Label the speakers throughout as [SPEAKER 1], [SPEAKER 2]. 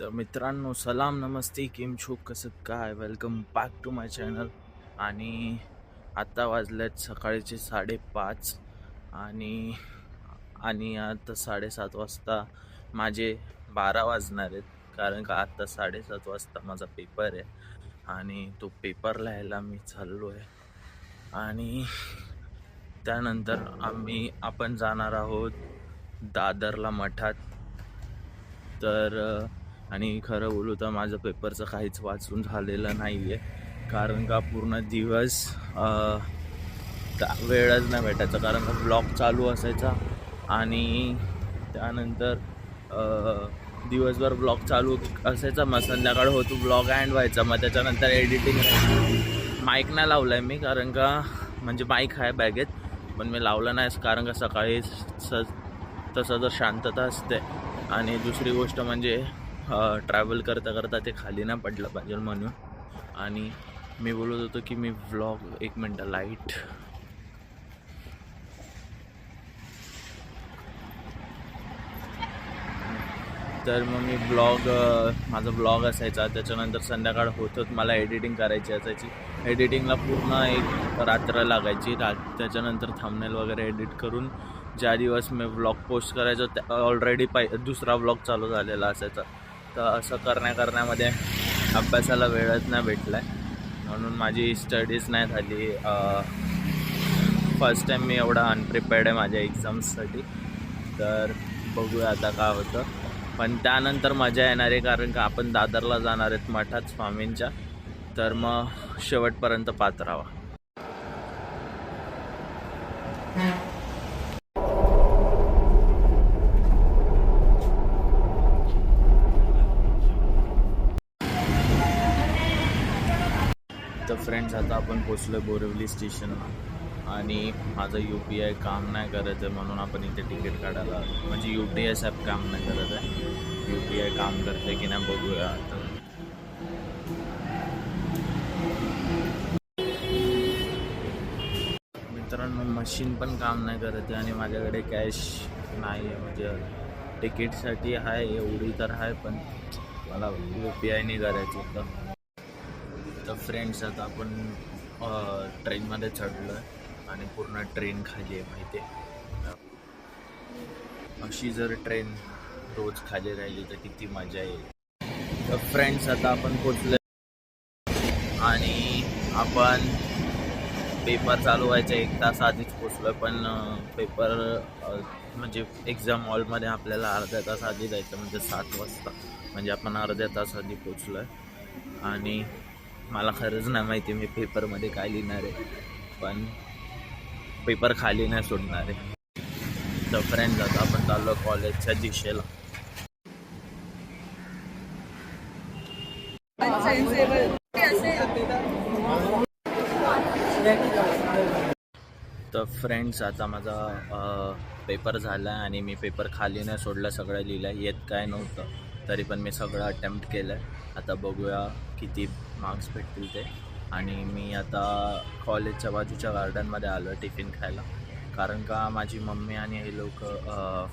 [SPEAKER 1] तर मित्रांनो सलाम नमस्ते किम छो कसं काय? Welcome back to my channel आणि आत्ता वाजल्यात सकाळचे साडेपाच आणि आणि आता साडेसात वाजता माझे बारा वाजणार आहेत. कारण का आत्ता साडेसात वाजता माझा पेपर आहे आणि तो पेपर लिहायला मी चाललो आहे आणि त्यानंतर आम्ही आपण जाणार आहोत दादरला मठात. तर आणि खरं बोलू तर माझं पेपरचं काहीच वाचून झालेलं नाही आहे कारण का पूर्ण दिवस वेळच नाही भेटायचा. कारण का ब्लॉग चालू असायचा आणि त्यानंतर दिवसभर ब्लॉग चालू असायचा. मग संध्याकाळ होतो ब्लॉग अँड व्हायचा. मग त्याच्यानंतर एडिटिंग माईक नाही लावला आहे मी कारण का म्हणजे माईक आहे बॅगेत पण मी लावलं नाही. कारण का सकाळी स तसं जर शांतता असते. आणि दुसरी गोष्ट म्हणजे ट्रॅव्हल करता करता ते खाली नाही पडलं पाहिजे म्हणून. आणि मी बोलत होतो की मी व्लॉग एक मिनटं लाइट तर मग मी ब्लॉग माझा ब्लॉग असायचा. त्याच्यानंतर संध्याकाळ होतच मला एडिटिंग करायची असायची. एडिटिंगला पूर्ण एक रात्र लागायची. रा त्याच्यानंतर थांबनेल वगैरे एडिट करून ज्या दिवस मी व्लॉग पोस्ट करायचो त्या ऑलरेडी पाय दुसरा व्लॉग चालू झालेला असायचा. तर असं करण्या करण्यामध्ये अभ्यासाला वेळच नाही भेटला आहे म्हणून माझी स्टडीज नाही झाली. फर्स्ट टाईम मी एवढा अनप्रिपेअर्ड आहे माझ्या एक्झाम्ससाठी तर बघूया आता काय होतं. पण त्यानंतर मजा येणार आहे कारण का आपण दादरला जाणार आहेत मठात स्वामींच्या. तर मग शेवटपर्यंत पात राहा तर फ्रेंड्स आता आपण पोचलो आहे बोरिवली स्टेशनला आणि माझं यू पी आय काम नाही करत आहे म्हणून आपण इथे तिकीट काढायला आलो. म्हणजे यू टी एस ॲप काम नाही करत आहे. यू पी आय काम करते की नाही बघूया आता. मित्रांनो मशीन पण काम नाही करत आहे आणि माझ्याकडे कॅश नाही आहे. म्हणजे तिकीटसाठी आहे एवढी तर आहे पण मला यू पी आयने करायचं. होतं तर फ्रेंड्स आता आपण ट्रेनमध्ये चढलो आहे आणि पूर्ण ट्रेन खाली आहे माहिती आहे? अशी जर ट्रेन रोज खाली राहिली तर किती मजा येईल. तर फ्रेंड्स आता आपण पोचलो आणि आपण पेपर चालू व्हायचा एक तास आधीच पोचलो आहे पण पेपर म्हणजे एक्झाम हॉलमध्ये आपल्याला अर्ध्या तास आधी जायचं म्हणजे सात वाजता. म्हणजे आपण अर्ध्या तास आधी पोचलो आहे आणि मला खरंच नाही माहिती मी पेपरमध्ये काय लिहिणार आहे. पण पेपर खाली नाही सोडणार आहे. तर फ्रेंड्स आता आपण चाललो कॉलेजच्या दिशेला. तर फ्रेंड्स आता माझा पेपर झाला आणि मी पेपर खाली नाही सोडला सगळं लिहिलं येत काय नव्हतं. तरी पण मी सगळं अटेम्प्ट केलं आहे आता बघूया किती मार्क्स भेटतील ते. आणि मी आता कॉलेजच्या बाजूच्या गार्डनमध्ये आलो आहे टिफिन खायला. कारण का माझी मम्मी आणि हे लोक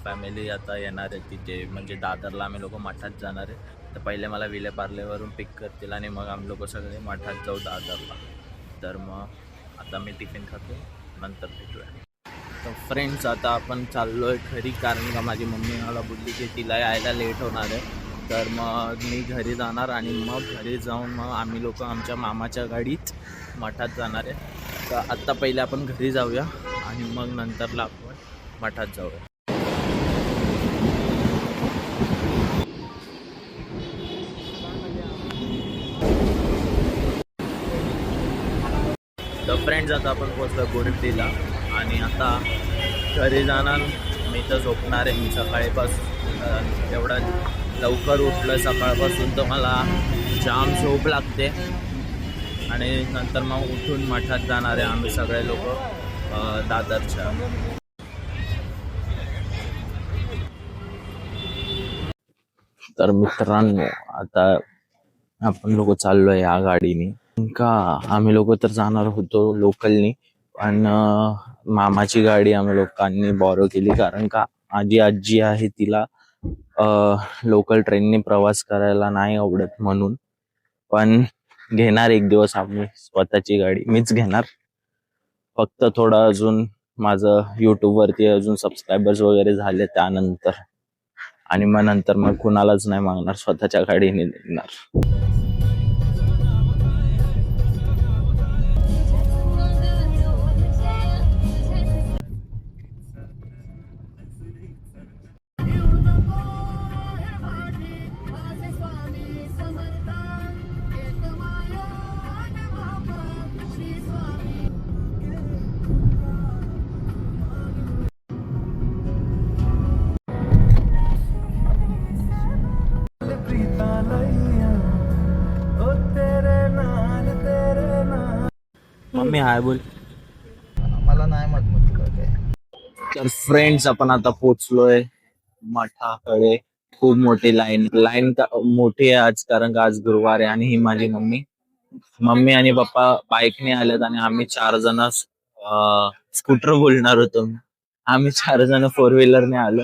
[SPEAKER 1] फॅमिली आता येणार आहेत तिथे. म्हणजे दादरला आम्ही लोक मठात जाणार आहे. तर पहिले मला विले पार्लेवरून पिक करतील आणि मग आम्ही लोक सगळे मठात जाऊ दादरला. तर मग आता मी टिफिन खातो. नंतर भेटूया. तर फ्रेंड्स आता आपण चाललो आहे घरी कारण का माझी मम्मी मला बोलली की तिला यायला लेट होणार आहे. तर मग मी घरी जाणार आणि मग घरी जाऊन मग आम्ही लोक आमच्या मामाच्या गाडीत मठात जाणार आहे. तर आत्ता पहिले आपण घरी जाऊया आणि मग नंतरला आपण मठात जाऊया. तर फ्रेंड्स आता आपण पोचलो बोरिवलीला आणि आता घरी जाणार. मी तर झोपणार आहे. मी सकाळीपासून एवढा लवकर उठलं सकाळपासून तर मला जाम झोप लागते. आणि नंतर मग उठून मठात जाणार आहे आम्ही सगळे लोक दादरच्या. तर मित्रांनो आता आपण लोक चाललोय या गाडीने. का आम्ही लोक तर जाणार होतो लोकलनी पण मामाची गाडी आम्ही लोकांनी बॉरो केली. कारण का आजी आजी आहे तिला लोकल ट्रेननी प्रवास करायला नाही आवडत म्हणून. पण घेणार एक दिवस आम्ही स्वतःची गाडी. मीच घेणार. फक्त थोडं अजून माझं युट्यूबवरती अजून सबस्क्रायबर्स वगैरे झाले त्यानंतर. आणि मग नंतर मग कुणालाच नाही मागणार. स्वतःच्या गाडीने निघणार. मम्मी हाय बोल.
[SPEAKER 2] मला नाही मत काय.
[SPEAKER 1] तर फ्रेंड्स आपण आता पोचलोय मठाकडे. खूप मोठी लाईन लाईन मोठी आहे आज कारण का आज गुरुवार आहे आणि ही माझी मम्मी. मम्मी आणि पप्पा बाईकने आलेत आणि आम्ही चार जण स्कूटर बोलणार होतो. आम्ही चार जण फोर व्हीलरने आलो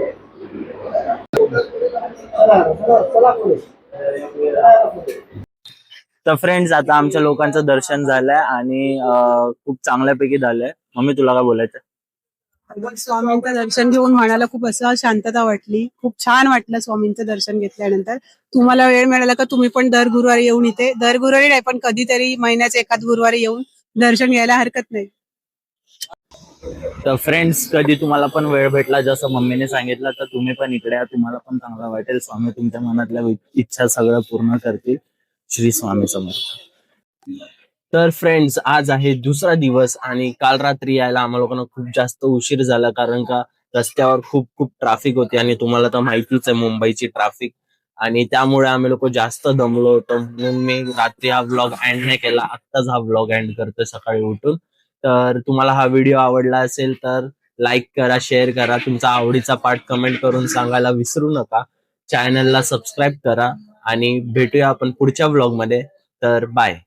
[SPEAKER 1] तर फ्रेंड्स आता आमच्या लोकांचं दर्शन झालंय आणि खूप चांगल्यापैकी झालंय. मम्मी तुला काय बोलायचं
[SPEAKER 3] स्वामींचं दर्शन घेऊन मनाला खूप असं शांतता वाटली. खूप छान वाटलं स्वामींचं दर्शन घेतल्यानंतर. तुम्हाला वेळ मिळाला का तुम्ही पण दर गुरुवारी येऊन इथे? दर गुरुवारी नाही पण कधीतरी महिन्याचे एखाद गुरुवारी येऊन दर्शन घ्यायला हरकत नाही.
[SPEAKER 1] तर फ्रेंड्स कधी तुम्हाला पण वेळ भेटला जसं मम्मीने सांगितलं तर तुम्ही पण इकडे या तुम्हाला पण चांगला वाटेल. स्वामी तुमच्या मनातल्या इच्छा सगळं पूर्ण करतील. श्री स्वामी समोर तर फ्रेंड्स आज आहे दुसरा दिवस आणि काल रात्री यायला आम्हाला लोकांना खूप जास्त उशीर झाला कारण का रस्त्यावर खूप खूप ट्रॅफिक होती आणि तुम्हाला तर माहितीच आहे मुंबईची ट्राफिक आणि त्यामुळे आम्ही लोक जास्त दमलो होतो. म्हणून मी रात्री हा व्लॉग एंड नाही केला आत्ताच हा व्लॉग एंड करतोय सकाळी उठून. तर तुम्हाला हा व्हिडिओ आवडला असेल तर लाईक करा शेअर करा. तुमचा आवडीचा पार्ट कमेंट करून सांगायला विसरू नका. चॅनलला सबस्क्राईब करा आणि भेटूया आपण पुढच्या ब्लॉगमध्ये तर बाय